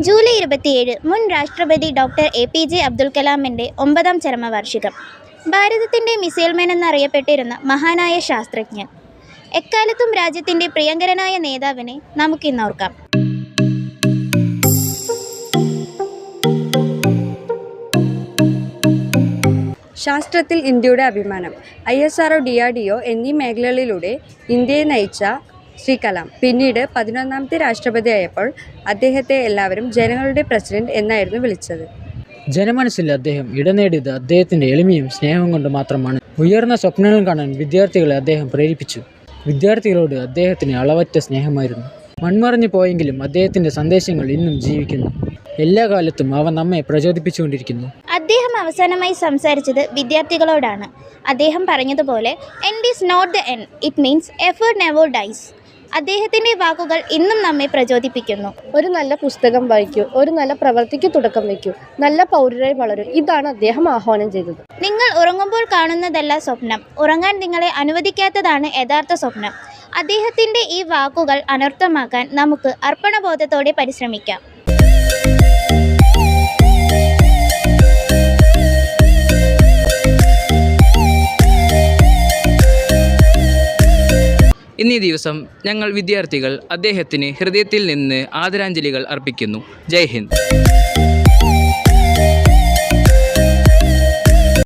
July ഇരുപത്തിയേഴ് മുൻ രാഷ്ട്രപതി doctor A P J Abdul കലാമിന്റെ ഒമ്പതാം ചരമവാർഷികം. ഭാരതത്തിന്റെ മിസൈൽമാൻ എന്നറിയപ്പെട്ടിരുന്ന മഹാനായ ശാസ്ത്രജ്ഞൻ. എക്കാലത്തും രാജ്യത്തിന്റെ പ്രിയങ്കരനായ നേതാവിനെ നമുക്കിന്നോർക്കാം ശാസ്ത്രത്തിൽ ഇന്ത്യയുടെ അഭിമാനം I S R D R D O എന്നീ മേഖലകളിലൂടെ ഇന്ത്യയെ നയിച്ച ശ്രീ കലാം പിന്നീട് പതിനൊന്നാമത്തെ രാഷ്ട്രപതിയായപ്പോൾ അദ്ദേഹത്തെ എല്ലാവരും ജനങ്ങളുടെ പ്രസിഡന്റ് എന്നായിരുന്നു വിളിച്ചത്. ജനമനസ്സിൽ അദ്ദേഹം ഇടനേടിയത് അദ്ദേഹത്തിന്റെ എളിമയും സ്നേഹവും കൊണ്ട് മാത്രമാണ്. ഉയർന്ന സ്വപ്നങ്ങൾ കാണാൻ വിദ്യാർത്ഥികളെ അദ്ദേഹം പ്രേരിപ്പിച്ചു. വിദ്യാർത്ഥികളോട് അദ്ദേഹത്തിന് അളവറ്റ സ്നേഹമായിരുന്നു. മൺമറഞ്ഞു പോയെങ്കിലും അദ്ദേഹത്തിന്റെ സന്ദേശങ്ങൾ ഇന്നും ജീവിക്കുന്നു. എല്ലാ കാലത്തും അവ നമ്മെ പ്രചോദിപ്പിച്ചുകൊണ്ടിരിക്കുന്നു. അദ്ദേഹം അവസാനമായി സംസാരിച്ചത് വിദ്യാർത്ഥികളോടാണ്. അദ്ദേഹം പറഞ്ഞതുപോലെ end is not the end it means effort never dies അദ്ദേഹത്തിന്റെ വാക്കുകൾ ഇന്നും നമ്മെ പ്രചോദിപ്പിക്കുന്നു. ഒരു നല്ല പുസ്തകം വായിക്കൂ ഒരു നല്ല പ്രവൃത്തിക്ക് തുടക്കം വയ്ക്കൂ നല്ല പൗരരായി വളരൂ. ഇതാണ് അദ്ദേഹം ആഹ്വാനം ചെയ്തത്. നിങ്ങൾ ഉറങ്ങുമ്പോൾ കാണുന്നതല്ല സ്വപ്നം. ഉറങ്ങാൻ നിങ്ങളെ അനുവദിക്കാത്തതാണ് യഥാർത്ഥ സ്വപ്നം. അദ്ദേഹത്തിന്റെ ഈ വാക്കുകൾ അനർത്ഥമാക്കാൻ നമുക്ക് അർപ്പണബോധത്തോടെ പരിശ്രമിക്കാം. ഇന്നീ ദിവസം ഞങ്ങൾ വിദ്യാർത്ഥികൾ അദ്ദേഹത്തിന് ഹൃദയത്തിൽ നിന്ന് ആദരാഞ്ജലികൾ അർപ്പിക്കുന്നു. ജയ് ഹിന്ദ്.